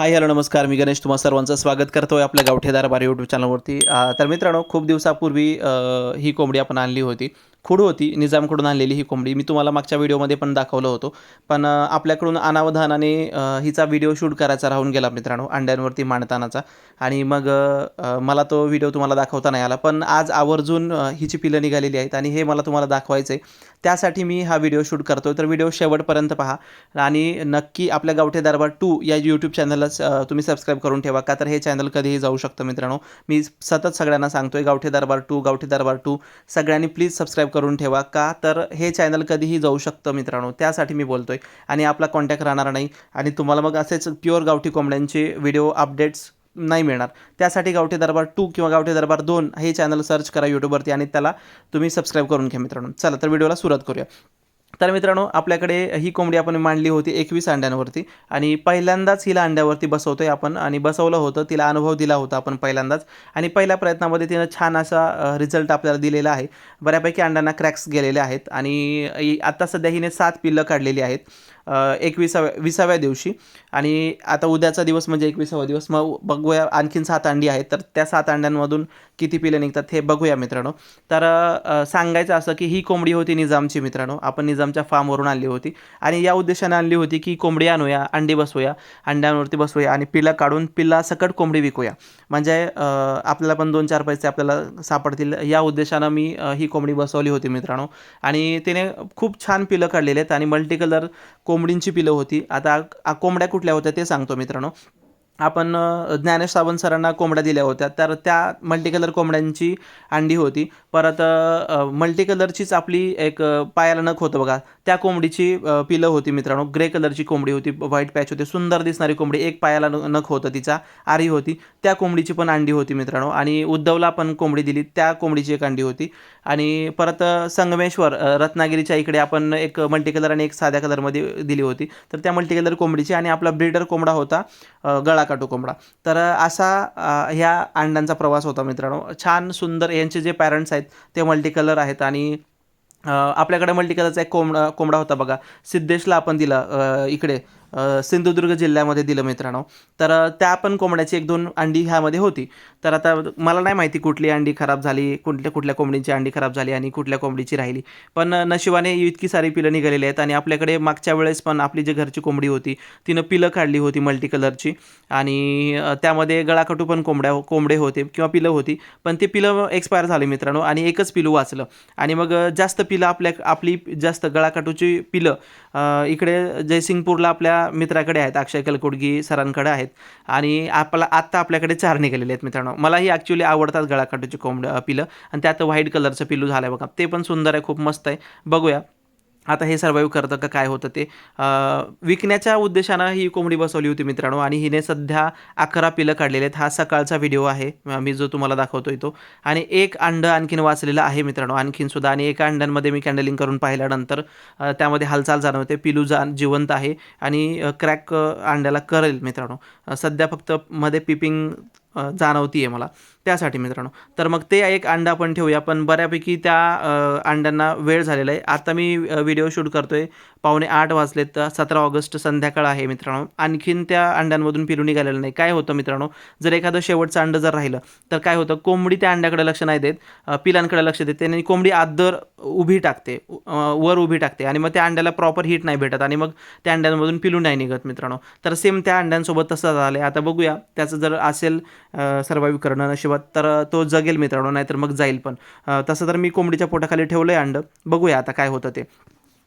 Hi hello नमस्कार. मी गणेश तुम्हा सर्वांचं स्वागत करतो आहे आपल्या गावठेदार बार यूट्यूब चॅनलवरती तर मित्रांनो खूप दिवसापूर्वी ही कोंबडी आपण आणली होती. खूड होती निजामकडून आणलेली ही कोंबडी. मी तुम्हाला मागच्या व्हिडिओमध्ये पण दाखवलं होतो. पण आपल्याकडून अनावधानाने हिचा व्हिडिओ शूट करायचा राहून गेला मित्रांनो अंड्यांवरती मांडतानाचा. आणि मग मला तो व्हिडिओ तुम्हाला दाखवता नाही आला. पण आज आवर्जून हिची पिलं निघालेली आहेत आणि हे मला तुम्हाला दाखवायचं आहे त्यासाठी मी हा व्हिडिओ शूट करतोय. तर व्हिडिओ शेवटपर्यंत पहा. आणि नक्की आपल्या गावठे दरबार टू या यूट्यूब चॅनलला तुम्ही सबस्क्राईब करून ठेवा. का तर हे चॅनल कधीही जाऊ शकतं मित्रांनो. मी सतत सगळ्यांना सांगतोय गावठे दरबार टू गावठे दरबार टू. सगळ्यांनी प्लीज सबस्क्राईब करून ठेवा का? तर हे चॅनल कधीही जाऊ शकतं मित्रांनो. त्यासाठी मी बोलतो आहे आणि आपला कॉन्टॅक्ट राहणार नाही. आणि तुम्हाला मग असेच प्युअर गावठी कोंबड्यांचे व्हिडिओ अपडेट्स नाही मिळणार. त्यासाठी गावठी दरबार टू किंवा गावठी दरबार दोन हे चॅनल सर्च करा यूट्यूबवरती आणि त्याला तुम्ही सबस्क्राईब करून घ्या मित्रांनो. चला तर व्हिडिओला सुरुवात करूया. तर मित्रांनो आपल्याकडे ही कोंबडी आपण मांडली होती एकवीस अंड्यांवरती आणि पहिल्यांदाच हिला अंड्यावरती बसवतोय आपण आणि बसवलं होतं तिला अनुभव दिला होता आपण पहिल्यांदाच. आणि पहिल्या प्रयत्नामध्ये तिनं छान असा रिझल्ट आपल्याला दिलेला आहे. बऱ्यापैकी अंड्यांना क्रॅक्स गेलेले आहेत आणि आत्ता सध्या हिने सात पिल्लं काढलेली आहेत. एकविसाव्या विसाव्या दिवशी. आणि आता उद्याचा दिवस म्हणजे एकविसावा दिवस. मग बघूया आणखीन सात अंडी आहेत. तर त्या सात अंड्यांमधून किती पिले निघतात हे बघूया मित्रांनो. तर सांगायचं असं की ही कोंबडी होती निजामची मित्रांनो. आपण निजामच्या फार्मवरून आणली होती. आणि या उद्देशाने आणली होती की कोंबडी आणूया अंडी बसवूया अंड्यांवरती बसवूया आणि पिलं काढून पिल्ला सकट कोंबडी विकूया. म्हणजे आपल्याला पण दोन चार पैसे आपल्याला सापडतील. या उद्देशानं मी ही कोंबडी बसवली होती मित्रांनो. आणि तिने खूप छान पिलं काढलेले आहेत. आणि मल्टी कलर कोंबडींची पिलं होती. आता आ- कोंबड्या कुठल्या होत्या ते सांगतो मित्रांनो. आपण ज्ञानेश सावंत सरांना कोंबड्या दिल्या होत्या. तर त्या मल्टी कलर कोंबड्यांची अंडी होती. परत मल्टी कलरचीच आपली एक पायाला नख होतं बघा. त्या कोंबडीची पिलं होती मित्रांनो. ग्रे कलरची कोंबडी होती. व्हाईट पॅच होती. सुंदर दिसणारी कोंबडी. एक पायाला नख होतं तिचा. आरी होती. त्या कोंबडीची पण अंडी होती मित्रांनो. आणि उद्धवला पण कोंबडी दिली. त्या कोंबडीची एक अंडी होती. आणि परत संगमेश्वर रत्नागिरीच्या इकडे आपण एक मल्टी कलर आणि एक साध्या कलरमध्ये दिली होती. तर त्या मल्टी कलर कोंबडीची आणि आपला ब्रीडर कोंबडा होता गळाकाटू कोंबडा. तर असा ह्या अंड्यांचा प्रवास होता मित्रांनो. छान सुंदर यांचे जे पॅरेंट्स आहेत ते मल्टी कलर आहेत आणि आपल्याकडे मल्टी कलरचा एक कोंबडा कोंबडा होता बघा. सिद्धेशला आपण दिला इकडे. सिंधुदुर्ग जिल्ह्यामध्ये दिलं मित्रांनो. तर त्या पण कोंबड्याची एक दोन अंडी ह्यामध्ये होती. तर आता मला नाही माहिती कुठली अंडी खराब झाली कुठल्या कुठल्या कोंबडीची अंडी खराब झाली आणि कुठल्या कोंबडीची राहिली. पण नशिबाने इतकी सारी पिलं निघालेली आहेत आणि आपल्याकडे मागच्या वेळेस पण आपली जी घरची कोंबडी होती तिनं पिलं काढली होती मल्टी कलरची आणि त्यामध्ये गळाकटू पण कोंबड्या कोंबडे होते किंवा पिलं होती. पण ते पिलं एक्सपायर झाले मित्रांनो आणि एकच पिलू वाचलं. आणि मग जास्त पिलं आपल्या आपली जास्त गळाकाटूची पिलं इकडे जयसिंगपूरला आपल्या मित्राकडे आहेत अक्षय कलकुडगी सरांकडे आहेत आणि आपला आत्ता आपल्याकडे चार निघालेले आहेत मित्रांनो. मलाही ॲक्च्युली आवडतात गळाकाटूची कोंबड पिलं. आणि त्यात व्हाईट कलरचं पिल्लू झालं आहे बघा. ते पण सुंदर आहे खूप मस्त आहे. बघूया. आता हे सर्वाईव्ह करतं का काय होतं ते? विकण्याच्या उद्देशानं ही कोंबडी बसवली होती मित्रांनो आणि हिने सध्या अकरा पिलं काढलेले आहेत. हा सकाळचा व्हिडिओ आहे मी जो तुम्हाला दाखवतोय तो. आणि एक अंड आणखीन वाचलेलं आहे मित्रांनो आणखीन सुद्धा. आणि एका अंड्यांमध्ये मी कॅन्डलिंग करून पाहिल्यानंतर त्यामध्ये हालचाल जाणवते. पिलू जा जिवंत आहे आणि क्रॅक अंड्याला करेल मित्रांनो. सध्या फक्त मध्ये पिपिंग जाणवती आहे मला. त्यासाठी मित्रांनो. तर मग ते एक अंडा आपण ठेवूया. पण बऱ्यापैकी त्या अंड्यांना वेळ झालेला आहे. आता मी व्हिडिओ शूट करतो आहे पावणे आठ वाजलेत. तर सतरा ऑगस्ट संध्याकाळ आहे मित्रांनो. आणखीन त्या अंड्यांमधून पिलू निघालेलं नाही. काय होतं मित्रांनो? जर एखादं शेवटचं अंडं जर राहिलं तर काय होतं? कोंबडी त्या अंड्याकडे लक्ष नाही देत. पिलांकडे लक्ष देते आणि कोंबडी आदर उभी टाकते. वर उभी टाकते. आणि मग त्या अंड्याला प्रॉपर हीट नाही भेटत. आणि मग त्या अंड्यांमधून पिलू नाही निघत मित्रांनो. तर सेम त्या अंड्यांसोबत तसं झालं आहे आता बघूया. त्याचं जर असेल सर्वाईव्ह करणं नशिबात. तर तो जगेल मित्रांनो नाहीतर मग जाईल पण. तसं तर मी कोंबडीच्या पोटाखाली ठेवलं आहे अंडं. बघूया आता काय होतं ते.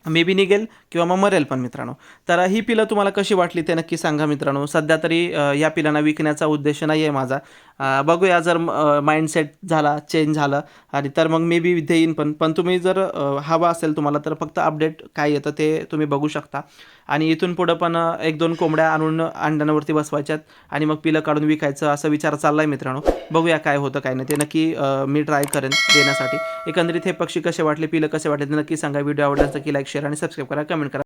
मे बी निघेल किंवा मग मरेल पण मित्रांनो. तर ही पिलं तुम्हाला कशी वाटली ते नक्की सांगा मित्रांनो. सध्या तरी या पिलांना विकण्याचा उद्देश नाही आहे माझा बघूया जर माइंडसेट झाला चेंज झालं आणि तर मग मे बी देईन पण. पण तुम्ही जर हवा असेल तुम्हाला तर फक्त अपडेट काय येतं ते तुम्ही बघू शकता. आणि इथून पुढं पण एक दोन कोंबड्या आणून अंड्यांवरती बसवायच्यात आणि मग पिलं काढून विकायचं असा विचार चालला आहे मित्रांनो. बघूया काय होतं काय नाही ते नक्की मी ट्राय करेन देण्यासाठी. एकंदरीत हे पक्षी कसे वाटले पिलं कसे वाटले ते नक्की सांगा. व्हिडिओ आवडल्यास नक्की लाईक शेअर आणि सबस्क्राईब करा कमेंट करा